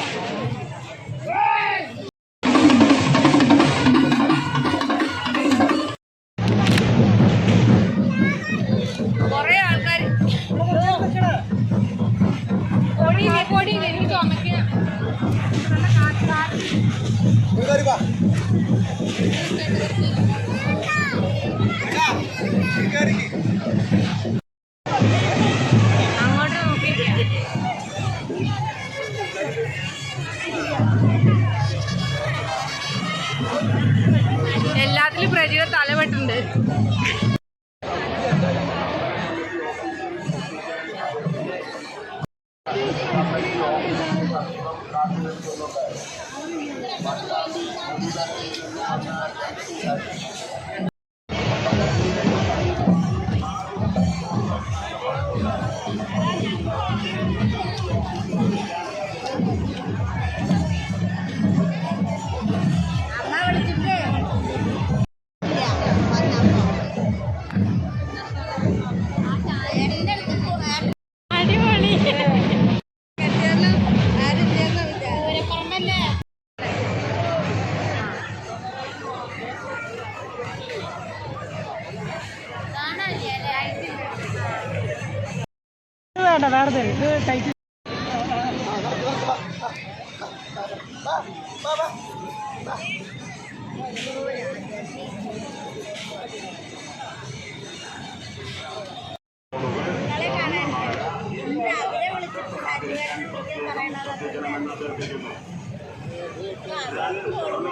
있습니다. എല്ലാത്തിലും പ്രജീവ തലവെട്ടുണ്ട്. അടിപൊളി വേണ്ട വേറെ ഇത് ടൈറ്റ് ഇവിടെ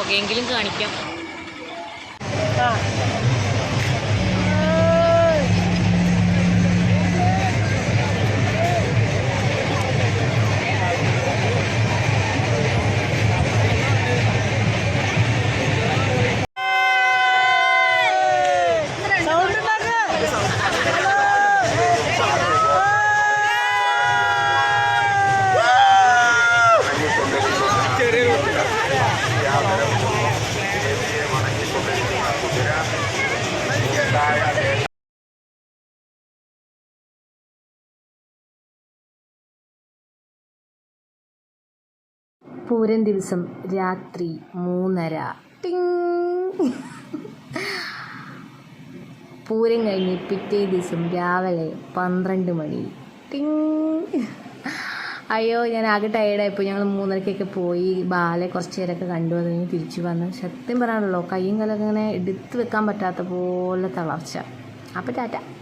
പുകയെങ്കിലും കാണിക്കാം. ആ. പൂരം ദിവസം രാത്രി മൂന്നര. ടിങ്. പൂരം കഴിഞ്ഞ് പിറ്റേ ദിവസം രാവിലെ പന്ത്രണ്ട് മണി. ടിങ്. അയ്യോ ഞാൻ ആകെ ടയേർഡായപ്പോൾ ഞങ്ങൾ മൂന്നരക്കൊക്കെ പോയി. ബാലെ കുറച്ച് നേരമൊക്കെ കണ്ടു. അത് കഴിഞ്ഞ് തിരിച്ചു വന്നു. സത്യം പറയാനുള്ളൂ കയ്യും കലൊക്കെ ഇങ്ങനെ എടുത്ത് വെക്കാൻ പറ്റാത്ത പോലെ തളർച്ച. അപ്പോൾ ടാറ്റ.